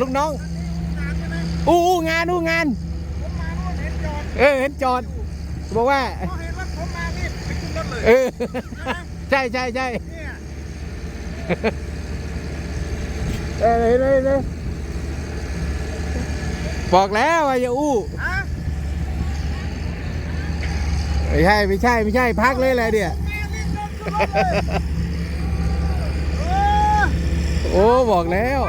ลูกน้องอู้งานอู้งานเห็นจอดเอเห็นจอด บอกว่าพอเห็นรถผมมานี่ไปขึ้นรถเลยเออใช่ใช่ใช่เออเลยเลยเลยบอกแล้วอย่าอู้ไม่ใช่ไม่ใช่ไม่ใช่พักเลยแหละเนี่ยแม่รีบจอดขึ้นรถเลยโอ้บอกแล้ว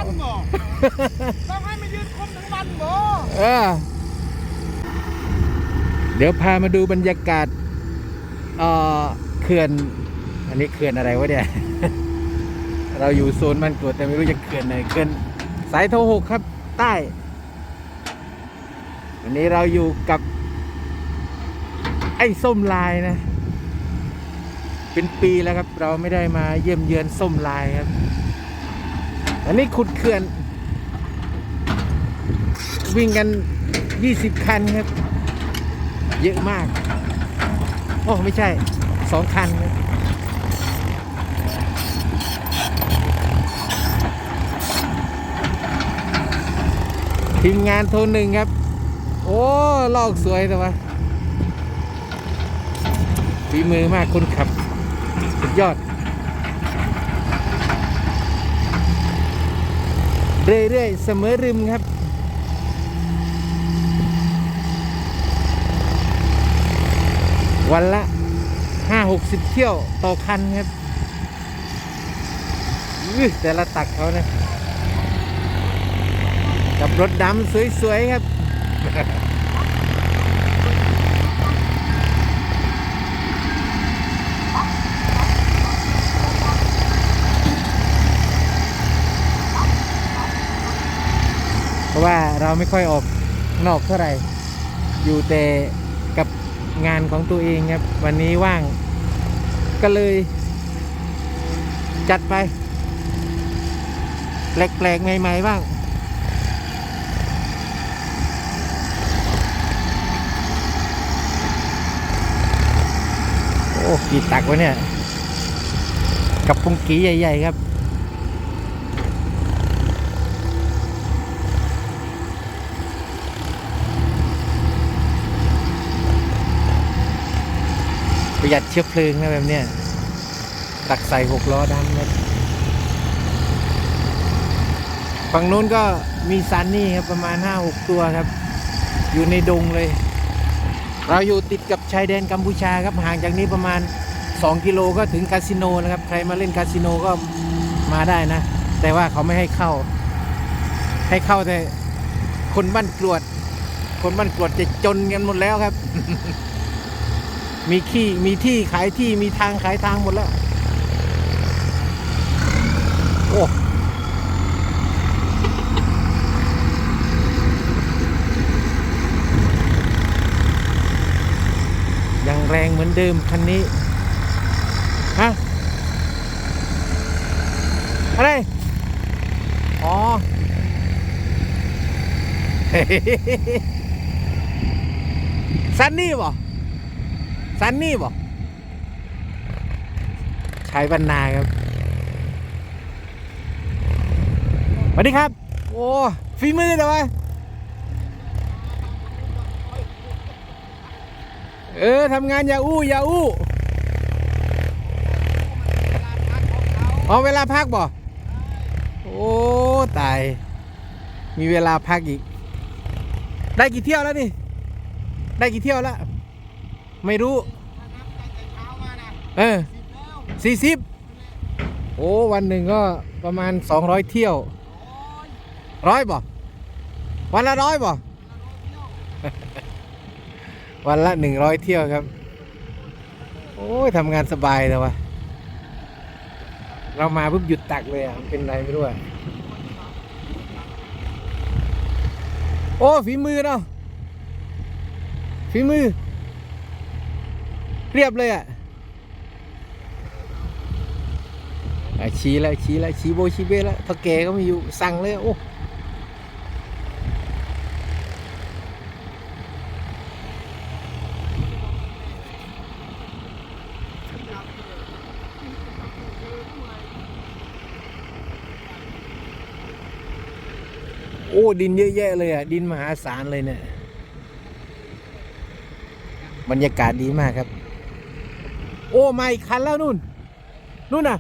ต้องให้มายืนคุมทั้งวันบ่เออเดี๋ยวพามาดูบรรยากาศเอ่อเขื่อน อันนี้เขื่อนอะไรวะเนี่ย เราอยู่โซนมันกรวดแต่ไม่รู้จะเขื่อนไหนเขื่อนสายโทหกครับ ใต้ วันนี้เราอยู่กับ ไอ้ส้มลายนะ เป็นปีแล้วครับ เราไม่ได้มาเยี่ยมเยือนส้มลายครับ อันนี้ขุดเขื่อน วิ่งกัน 20 คันครับ เยอะมาก โอ้ ไม่ใช่สองคันครับทีมงานโทรหนึ่งครับ โอ้ลอกสวยแต่ว่าฝีมือมากคนขับ สุดยอด เรื่อยๆ เสมอริมครับ วันละห้าหกสิบเที่ยวต่อคันครับอื้อแต่ละตักเขานะ กับรถดำสวย ๆ ครับ เพราะว่า เราไม่ค่อยออกนอกเท่าไหร่ อยู่แต่กับงานของตัวเองครับ วันนี้ว่าง ก็เลย จัดไป แปลกๆใหม่ๆบ้างโอ้กี่ตักวะเนี่ย กับพุงกีใหญ่ ๆ ครับ ประหยัดเชื้อเพลิงนะแบบเนี้ยตักใส่หกล้อดำครับฝั่งนู้นก็มีซันนี่ครับประมาณห้าหกตัวครับ อยู่ในดงเลย เราอยู่ติดกับชายแดนกัมพูชาครับห่างจากนี้ประมาณ 2 กิโลก็ถึงคาสิโนนะครับ ใครมาเล่นคาสิโนก็มาได้นะ แต่ว่าเขาไม่ให้เข้า ให้เข้าแต่คนบ้านกรวด คนบ้านกรวดจะจนกันหมดแล้วครับ มีที่มีที่ขายที่มีทางขายทางหมดแล้ว โอ้ยังแรงเหมือนเดิมคันนี้ ฮะ อะไร อ๋อซันนี่บ่ ซันนี่บ่ชายบรรณาครับสวัสดีครับ โอ้ฝีมือแต่ว่าเออทำงานอย่าอู้อย่าอู้เอาเวลาพักบ่โอ้ตาย มีเวลาพักอีก ได้กี่เที่ยวแล้วนี่ ได้กี่เที่ยวแล้ว ไม่รู้ เออสี่สิบโอ้วันหนึ่งก็ประมาณสองร้อยเที่ยวร้อยบ่วันละร้อยบ่วันละหนึ่งร้อยเที่ยวครับ โอ้ยทำงานสบายเลยว่ะเรามาปุ๊บหยุดตักเลยอะเป็นไรไม่รู้อะโอ้ฝีมือเนาะฝีมือ เรียบเลยอะอะชี้แล้วชี้แล้วชี้โบชี้เบ้แล้วถ้าแกก็ไมีอยู่สั่งเลยโอ้โอ้ ดินเยอะแยะเลยอะ ดินมหาศาลเลยเนี่ย บรรยากาศดีมากครับ โอ้ไมาอีกคันแล้วนู่น นู่นน่ะ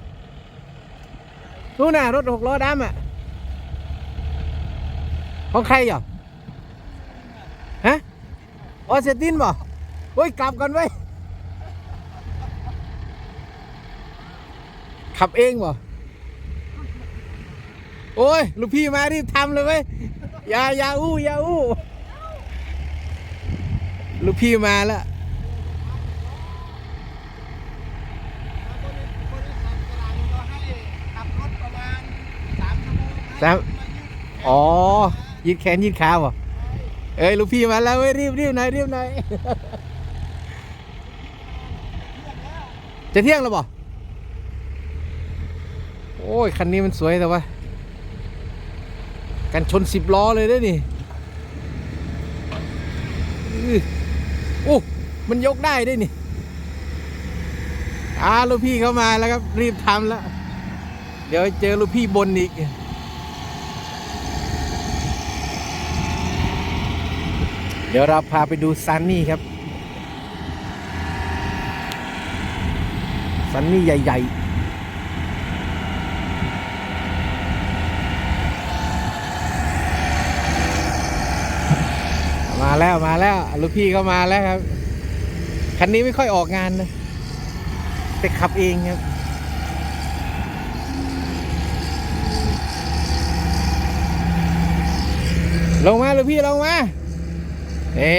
นู่นน่ะ รถหกล้อดำอะ ของใครเหรอฮะออเซตินบ่เฮ้ย กลับกันไว้ขับเองบ่โอ้ย ลูกพี่มารีบทำเลยเว้ยอย่าอย่าอู้อย่าอู้ ลูกพี่มาแล้ว บริษัทกลางก็ให้ขับรถประมาณสาม ชั่วโมอ๋อยืดแขนยืดขาบ่เอ้ยลูกพี่มาแล้วเว้ยรีบรีบหน่อยรีบหน่อยจะเที่ยงแล้วบ่โอ้ยคันนี้มันสวยแต่ว่า กันชนสิบล้อเลยได้อนี่อื้อโอ้มันยกได้ด้วยนี่อ่าลูกพี่เข้ามาแล้วครับรีบทำแล้ว เดี๋ยวเจอลูกพี่บนอีก ดี๋ยวเราพาไปดูซันนี่ครับ ซันนี่ใหญ่ ๆมาแล้วมาแล้วลูกพี่ก็มาแล้วครับ คันนี้ไม่ค่อยออกงานนะแต่ขับเองครับ ลงมาลูกพี่ลงมา เอ๊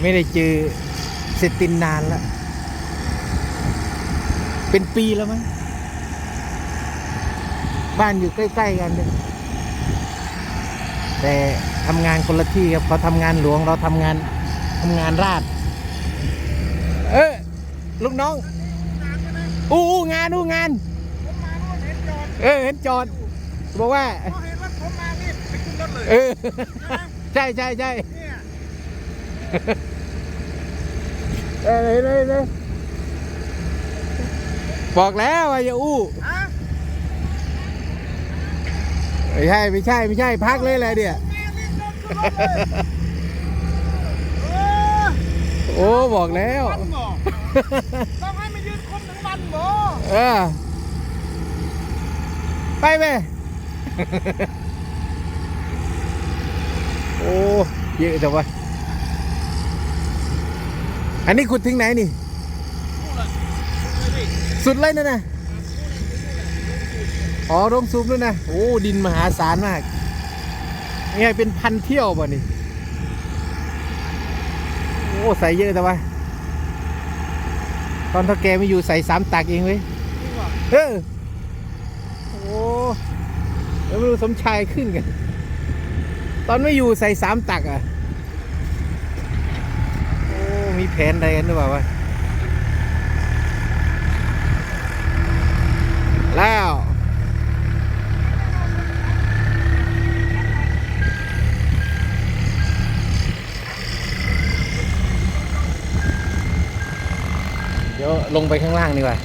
ไม่ได้เจอเซตินนานแล้วเป็นปีแล้วมั้งบ้านอยู่ใกล้ ๆ กันเลยแต่ทำงานคนละที่ครับเขาทำงานหลวงเราทำงานทำงานราช เออลูกน้องอู้อู้งานอู้งานผมมาโน่นเห็นจอดเออเห็นจอด บอกว่าพอเห็นรถผมมานี่ไปขึ้นรถเลยเออใช่ใช่ใช่เนี่ยเออเลยเลยเลยบอกแล้วว่าอย่าอู้ฮะไม่ใช่ไม่ใช่ไม่ใช่พักเลยแหละเนี่ยแม่รีบรถขึ้นรถเลยเออโอ้บอกแล้ววันบ่ต้องให้มายืนคนทั้งวันบ่เออไปไปโอ้ เยอะจังวะอันนี้ขุดถึงไหนนี่ สุดเลยนะนะอ๋อโรงสูบด้วยนะ โอ้ ดินมหาศาลมากนี่ไงเป็นพันเที่ยวป่ะนี่ โอ้ใส่เยอะแต่ว่า ตอนเท่าแกไม่อยู่ใส่สามตักเองเว้ยนี่ว่ะเออ โอ้แล้วไม่รู้สมชายขึ้นกัน ตอนไม่อยู่ใส่สามตักอะ โอ้ มีแผนอะไรกันหรือเปล่าวะ แล้วเดี๋ยวลงไปข้างล่างดีกว่า